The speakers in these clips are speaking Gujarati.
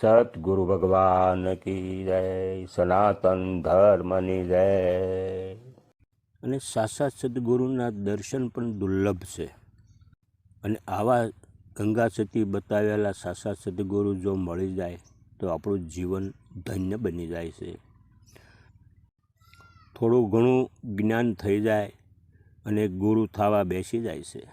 સતગુરુ ભગવાન કી જય સનાતન ધર્મની જય અને સાક્ષાત સદગુરુના દર્શન પણ દુર્લભ છે. અને આવા ગંગા સતી બતાવેલા સાક્ષાત સદગુરુ જો મળી જાય, તો આપણું જીવન ધન્ય બની જાય છે. થોડું ઘણું જ્ઞાન થઈ જાય અને ગુરુ થવા બેસી જાય છે.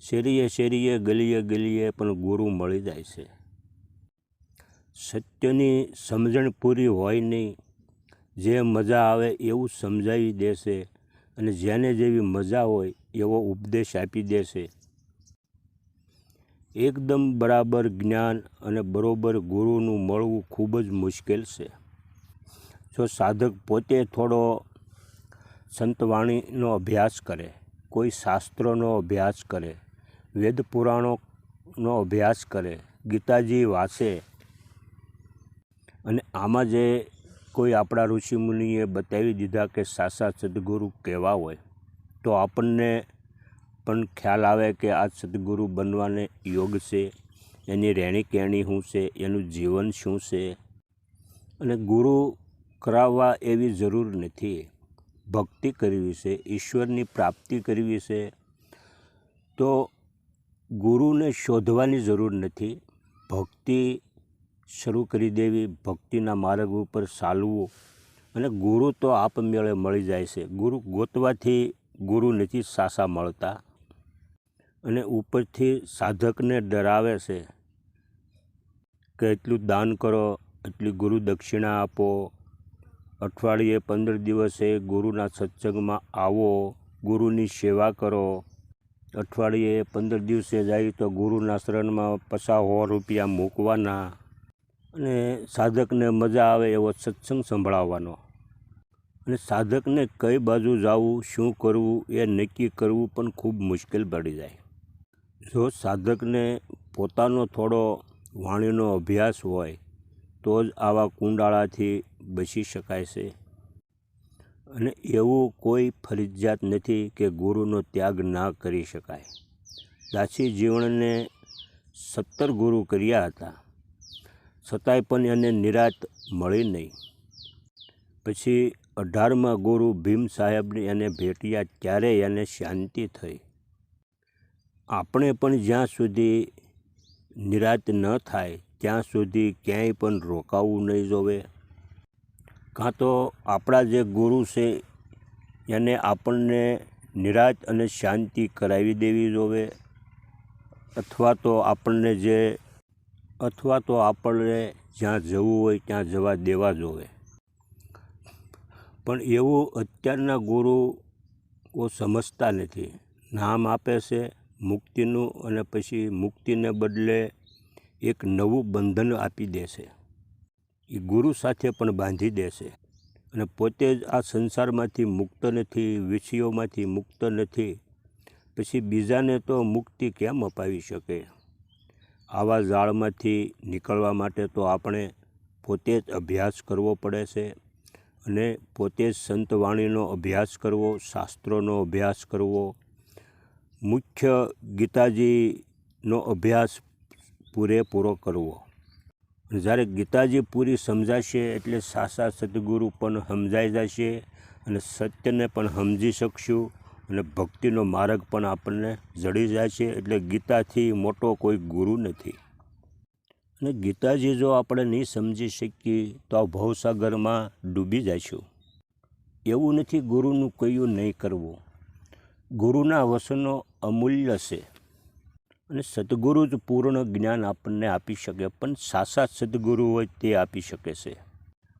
શેરીએ શેરીએ, ગલીએ ગલીએ પણ ગુરુ મળી જાય છે. સત્યની સમજણ પૂરી હોય નહીં. જે મજા આવે એવું સમજાવી દેશે અને જેને જેવી મજા હોય એવો ઉપદેશ આપી દેશે. એકદમ બરાબર જ્ઞાન અને બરોબર ગુરુનું મળવું ખૂબ જ મુશ્કેલ છે. જો સાધક પોતે થોડો સંતવાણીનો અભ્યાસ કરે, કોઈ શાસ્ત્રોનો અભ્યાસ કરે વેદ પુરાણોનો અભ્યાસ કરે, ગીતાજી વાંચે અને આમાં જે કોઈ આપણા ઋષિમુનિએ બતાવી દીધા કે સાચા સદગુરુ કેવા હોય, તો આપણને પણ ખ્યાલ આવે કે આ સદગુરુ બનવાને યોગ છે, એની રહેણી કહેણી શું છે, એનું જીવન શું છે. અને ગુરુ કરાવવા એવી જરૂર નથી. ભક્તિ કરવી છે, ઈશ્વરની પ્રાપ્તિ કરવી છે. તો ગુરુને શોધવાની જરૂર નથી. ભક્તિ શરૂ કરી દેવી ભક્તિના માર્ગ ઉપર ચાલવું. અને ગુરુ તો આપમેળે મળી જાય છે. ગુરુ ગોતવાથી ગુરુ નથી સાસા મળતા. અને ઉપરથી સાધકને ડરાવે છે. કે એટલું દાન કરો, એટલી ગુરુ દક્ષિણા આપો. અઠવાડિયે પંદર દિવસે ગુરુના સત્સંગમાં આવો, ગુરુની સેવા કરો. અઠવાડિયે પંદર દિવસે જાય તો ગુરુના શરણમાં પચાસ સો રૂપિયા મૂકવાના. અને સાધકને મજા આવે એવો સત્સંગ સંભળાવવાનો. અને સાધકને કઈ બાજુ જવું, શું કરવું એ નક્કી કરવું પણ ખૂબ મુશ્કેલ પડી જાય. જો સાધકને પોતાનો થોડો વાણીનો અભ્યાસ હોય, તો જ આવા કુંડાળાથી બચી શકાય છે. અને એવું કોઈ ફરજિયાત નથી કે ગુરુનો ત્યાગ ના કરી શકાય. દાસી જીવનને સત્તર ગુરુ કર્યા હતા. છતાંય પણ એને નિરાત મળી નહીં. પછી અઢારમાં ગુરુ ભીમ સાહેબને એને ભેટ્યા ત્યારે એને શાંતિ થઈ. આપણે પણ જ્યાં સુધી નિરાત ન થાય, ત્યાં સુધી ક્યાંય પણ રોકાવું નહીં જોવે. કાં તો આપણા જે ગુરુ છે, એને આપણને નિરાત અને શાંતિ કરાવી દેવી જોવે, અથવા તો આપણને જે અથવા તો આપણને જ્યાં જવું હોય ત્યાં જવા દેવા જોવે. પણ એવું અત્યારના ગુરુઓ સમજતા નથી. નામ આપે છે મુક્તિનું અને પછી મુક્તિને બદલે એક નવું બંધન આપી દેશે એ ગુરુ સાથે પણ બાંધી દેશે અને પોતે જ આ સંસારમાંથી મુક્ત નથી, વિષયોમાંથી મુક્ત નથી. પછી બીજાને તો મુક્તિ કેમ અપાવી શકે? આવા જાળમાંથી નીકળવા માટે તો આપણે પોતે જ અભ્યાસ કરવો પડે છે અને પોતે જ સંતવાણીનો અભ્યાસ કરવો, શાસ્ત્રોનો અભ્યાસ કરવો. મુખ્ય ગીતાજીનો અભ્યાસ પૂરેપૂરો કરવો. જ્યારે ગીતાજી પૂરી સમજાશે એટલે સાસા સદગુરુ પણ સમજાઈ જશે અને સત્યને પણ સમજી શકશું. અને ભક્તિનો માર્ગ પણ આપણને જડી જાય છે એટલે ગીતાથી મોટો કોઈ ગુરુ નથી. અને ગીતાજી જો આપણે નહીં સમજી શકીએ તો આ ભવસાગરમાં ડૂબી જઈશું. એવું નથી ગુરુનું કયું નહીં કરવું. ગુરુના વસનો અમૂલ્ય છે. અને સદગુરુ જ પૂર્ણ જ્ઞાન આપણને આપી શકે, પણ સાચા સદગુરુ હોય તે આપી શકે છે.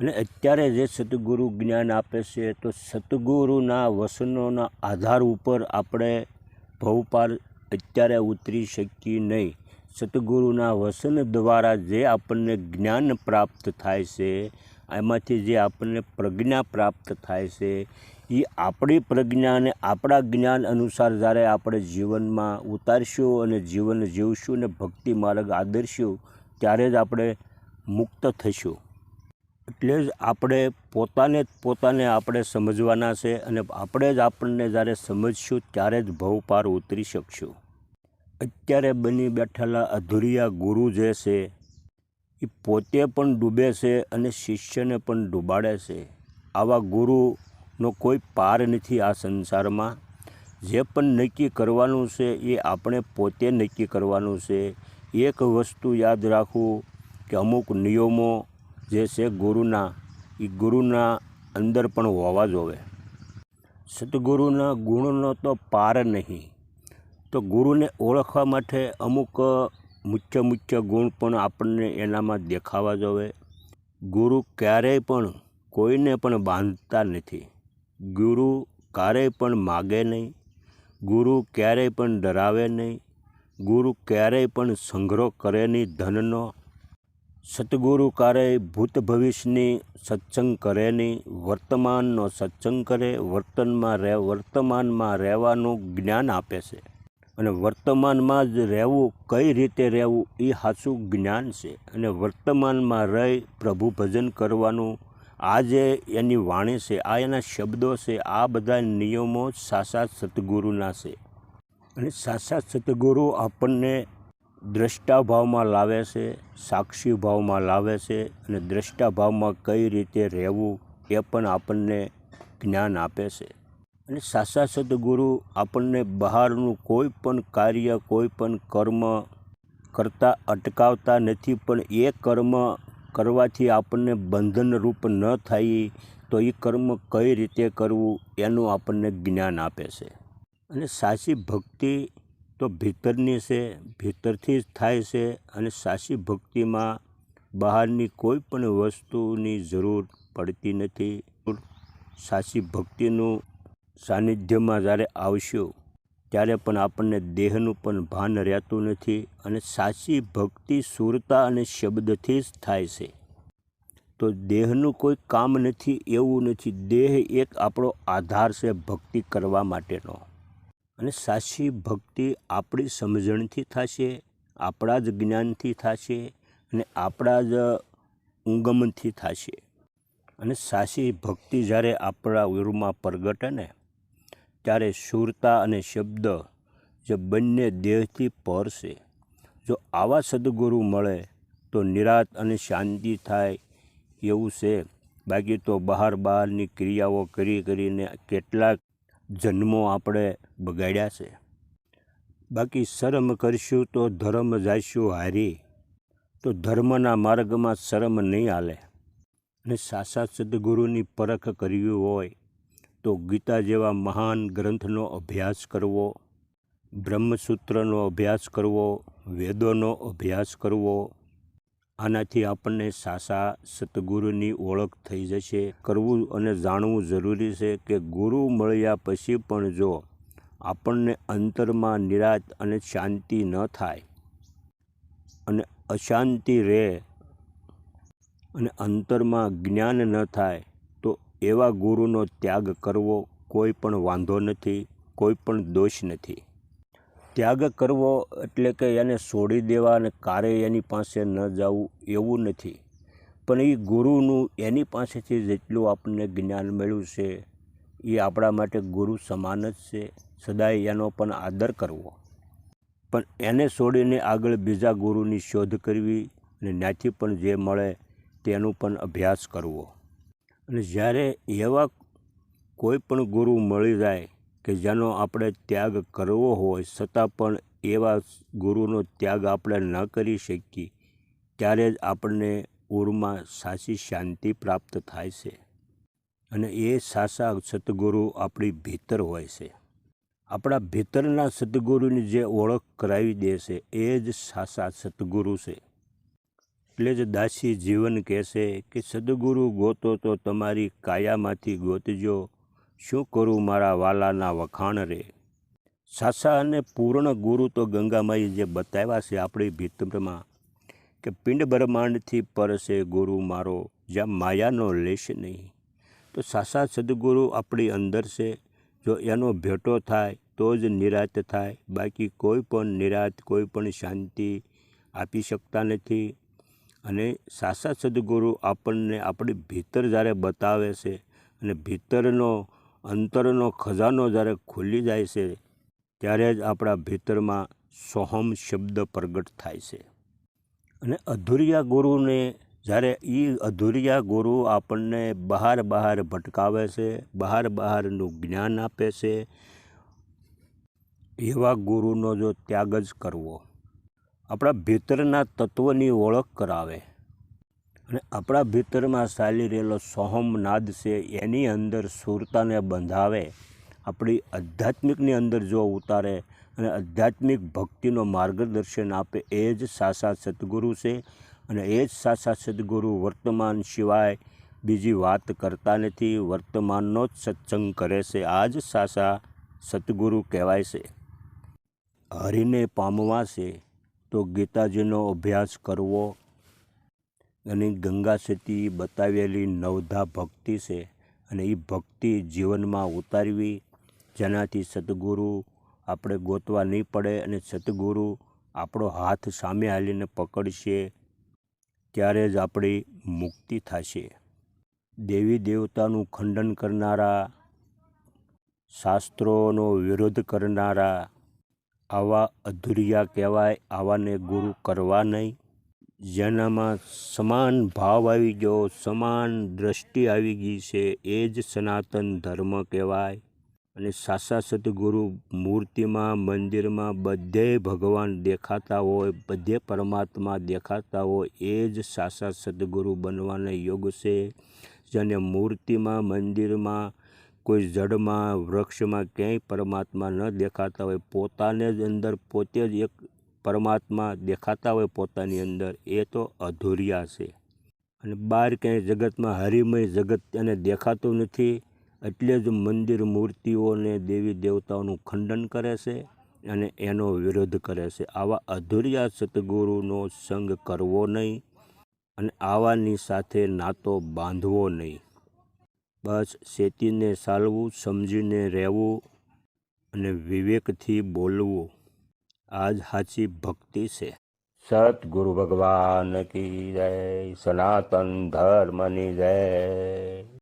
અને અત્યારે જે સદગુરુ જ્ઞાન આપે છે, તો સદગુરુના વસનોના આધાર ઉપર આપણે ભવપાર અત્યારે ઉતરી શકીએ નહીં. સદગુરુના વસન દ્વારા જે આપણને જ્ઞાન પ્રાપ્ત થાય છે, એમાંથી જે આપણને પ્રજ્ઞા પ્રાપ્ત થાય છે, એ આપણી પ્રજ્ઞાને, આપણા જ્ઞાન અનુસાર જ્યારે આપણે જીવનમાં ઉતારશું અને જીવન જીવશું અને ભક્તિ માર્ગ આદરશું, ત્યારે જ આપણે મુક્ત થઈશું. એટલે જ આપણે પોતાને જ પોતાને આપણે સમજવાના છે અને આપણે જ આપણને જ્યારે સમજશું ત્યારે જ ભવ પાર ઉતરી શકશું. અત્યારે બની બેઠેલા અધૂરિયા ગુરુ જે છે, એ પોતે પણ ડૂબે છે અને શિષ્યને પણ ડૂબાડે છે. આવા ગુરુનો કોઈ પાર નથી આ સંસારમાં. જે પણ નક્કી કરવાનું છે એ આપણે પોતે નક્કી કરવાનું છે. એક વસ્તુ યાદ રાખવું કે અમુક નિયમો જે છે ગુરુના એ ગુરુના અંદર પણ હોવા જોવે. સદગુરુના ગુણનો તો પાર નહીં. તો ગુરુને ઓળખવા માટે અમુક મુખ્ય મુખ્ય ગુણ પણ આપણને એનામાં દેખાવા જોવે. ગુરુ ક્યારેય પણ કોઈને પણ બાંધતા નથી. ગુરુ ક્યારેય પણ માગે નહીં. ગુરુ ક્યારેય પણ ડરાવે નહીં. ગુરુ ક્યારેય પણ સંગ્રહ કરે નહીં ધનનો સતગુરુ ક્યારેય ભૂત ભવિષ્યની સત્સંગ કરે નહીં વર્તમાનનો સત્સંગ કરે, વર્તનમાં રહે, વર્તમાનમાં રહેવાનું જ્ઞાન આપે છે. અને વર્તમાનમાં જ રહેવું, કઈ રીતે રહેવું, એ સાચું જ્ઞાન છે. અને વર્તમાનમાં રહી પ્રભુ ભજન કરવાનું આ જે એની વાણી છે, આ એના શબ્દો છે, આ બધા નિયમો સાક્ષાત સતગુરુના છે. અને સાક્ષાત સતગુરુ આપણને દ્રષ્ટા ભાવમાં લાવે છે સાક્ષી ભાવમાં લાવે છે અને દ્રષ્ટા ભાવમાં કઈ રીતે રહેવું એ પણ આપણને જ્ઞાન આપે છે. અને સાસા સદગુરુ આપણને બહારનું કોઈ પણ કાર્ય, કોઈ પણ કર્મ કરતાં અટકાવતા નથી, પણ એ કર્મ કરવાથી આપણને બંધનરૂપ ન થાય તો એ કર્મ કઈ રીતે કરવું એનું આપણને જ્ઞાન આપે છે. અને સાચી ભક્તિ તો ભીતરની છે, ભીતરથી જ થાય છે અને સાચી ભક્તિમાં બહારની કોઈ પણ વસ્તુની જરૂર પડતી નથી. સાચી ભક્તિનું સાનિધ્યમાં જ્યારે આવશો, ત્યારે પણ આપણને દેહનું પણ ભાન રહેતું નથી અને સાચી ભક્તિ સુરતા અને શબ્દથી જ થાય છે. તો દેહનું કોઈ કામ નથી, એવું નથી. દેહ એક આપણો આધાર છે ભક્તિ કરવા માટેનો. અને સાચી ભક્તિ આપણી સમજણથી થશે, આપણા જ જ્ઞાનથી થશે અને આપણા જ ઉંગમથી થશે. અને સાચી ભક્તિ જ્યારે આપણા ઉરમાં પ્રગટે ને ત્યારે સુરતા અને શબ્દ જે બંને દેહથી પર છે જો આવા સદગુરુ મળે તો નિરાત અને શાંતિ થાય એવું છે. બાકી તો બહાર બહારની ક્રિયાઓ કરી કરીને કેટલાક જન્મો આપણે બગાડ્યા છે. બાકી શરમ કરશું તો ધર્મ જાશું હારી. તો ધર્મના માર્ગમાં શરમ નહીં હાલે. અને સાસા સદગુરુની પરખ કરવી હોય તો ગીતા જેવા મહાન ગ્રંથનો અભ્યાસ કરવો, બ્રહ્મસૂત્રનો અભ્યાસ કરવો, વેદોનો અભ્યાસ કરવો આનાથી આપણને સાસા સતગુરુની ઓળખ થઈ જશે. કરવું અને જાણવું જરૂરી છે કે ગુરુ મળ્યા પછી પણ જો આપણને અંતરમાં નિરાત અને શાંતિ ન થાય અને અશાંતિ રહે અને અંતરમાં જ્ઞાન ન થાય, તો એવા ગુરુનો ત્યાગ કરવો કોઈ પણ વાંધો નથી, કોઈ પણ દોષ નથી. ત્યાગ કરવો એટલે કે એને છોડી દેવા અને કારે એની પાસે ન જવું એવું નથી. પણ એ ગુરુનું એની પાસેથી જેટલું આપણને જ્ઞાન મળ્યું છે એ આપણા માટે ગુરુ સમાન જ છે. સદાય એનો પણ આદર કરવો. પણ એને છોડીને આગળ બીજા ગુરુની શોધ કરવી અને ત્યાંથી પણ જે મળે તેનું પણ અભ્યાસ કરવો. અને જ્યારે એવા કોઈ પણ ગુરુ મળી જાય કે જેનો આપણે ત્યાગ કરવો હોય, છતાં પણ એવા ગુરુનો ત્યાગ આપણે ન કરી શકીએ, ત્યારે જ આપણને ઉરમાં સાચી શાંતિ પ્રાપ્ત થાય છે. અને એ સાચા સદગુરુ આપણી ભીતર હોય છે. આપણા ભીતરના સદગુરુની જે ઓળખ કરાવી દે છે, એ જ સાચા સદગુરુ છે. એટલે જ દાસી જીવન કહેશે કે, સદગુરુ ગોતો તો તમારી કાયામાંથી ગોતજો શું કરું મારા વાલાના વખાણ રે? સાસા અને પૂર્ણ ગુરુ તો ગંગામાઈ જે બતાવ્યા છે આપણી ભીતરમાં કે પિંડ બ્રહ્માંડથી પરસે ગુરુ મારો, જ્યાં માયાનો લેશ નહીં. તો સાસા સદગુરુ આપણી અંદર છે, જો એનો ભેટો થાય તો જ નિરાત થાય. બાકી કોઈ પણ નિરાત, કોઈ પણ શાંતિ આપી શકતા નથી. અને સાસા સદગુરુ આપણને આપણી ભીતર જ્યારે બતાવે છે અને ભીતરનો અંતરનો ખજાનો જ્યારે ખુલી જાય છે, ત્યારે જ આપણા ભીતરમાં સોહમ શબ્દ પ્રગટ થાય છે. અને અધૂરિયા ગુરુને, જ્યારે એ અધૂરિયા ગુરુ આપણને બહાર બહાર ભટકાવે છે, બહાર બહારનું જ્ઞાન આપે છે, એવા ગુરુનો જો ત્યાગ જ કરવો. આપણા ભીતરના તત્વની ઓળખ કરાવે. અને આપણા ભીતરમાં ચાલી રહેલો સોહમનાદ છે, એની અંદર સુરતાને બંધાવે, આપણી આધ્યાત્મિકની અંદર જો ઉતારે અને આધ્યાત્મિક ભક્તિનો માર્ગદર્શન આપે, એ જ સાસા સદગુરુ છે. અને એ જ સાસા સદગુરુ વર્તમાન સિવાય બીજી વાત કરતા નથી, વર્તમાનનો જ સત્સંગ કરે છે. આ જ સાસા સદગુરુ કહેવાય છે. હરિને પામવા છે, તો ગીતાજીનો અભ્યાસ કરવો અને ગંગા સતી બતાવેલી નવધા ભક્તિ છે અને એ ભક્તિ જીવનમાં ઉતારવી. જેનાથી સદગુરુ આપણે ગોતવા નહીં પડે અને સદગુરુ આપણો હાથ સામે હાલીને પકડશે ત્યારે જ આપણી મુક્તિ થશે. દેવી દેવતાનું ખંડન કરનારા, શાસ્ત્રોનો વિરોધ કરનારા આવા અધુરિયા કહેવાય, આવાને ગુરુ કરવા નહીં. જેનામાં સમાન ભાવ આવી ગયો, સમાન દ્રષ્ટિ આવી ગઈ છે, એ જ સનાતન ધર્મ કહેવાય. અને સાસા સદગુરુ મૂર્તિમાં, મંદિરમાં બધે ભગવાન દેખાતા હોય, બધે પરમાત્મા દેખાતા હોય, એ જ સાસા સદગુરુ બનવાના યોગ છે. જેને મૂર્તિમાં, મંદિરમાં, કોઈ જડમાં, વૃક્ષમાં ક્યાંય પરમાત્મા ન દેખાતા હોય, પોતાને જ અંદર પોતે જ એક પરમાત્મા દેખાતા હોય પોતાની અંદર, એ તો અધૂરિયા છે. અને બહાર ક્યાંય જગતમાં હરિમય જગત એને દેખાતું નથી, એટલે જ મંદિર મૂર્તિઓને દેવી દેવતાઓનું ખંડન કરે છે અને એનો વિરોધ કરે છે. આવા અધૂરિયા સતગુરુનો સંગ કરવો નહીં અને આવાની સાથે નાતો બાંધવો નહીં. બસ શેતીને ચાલવું, સમજીને રહેવું અને વિવેકથી બોલવું. આ જ સાચી ભક્તિ છે. સતગુરુ ભગવાન કી જય સનાતન ધર્મની જય.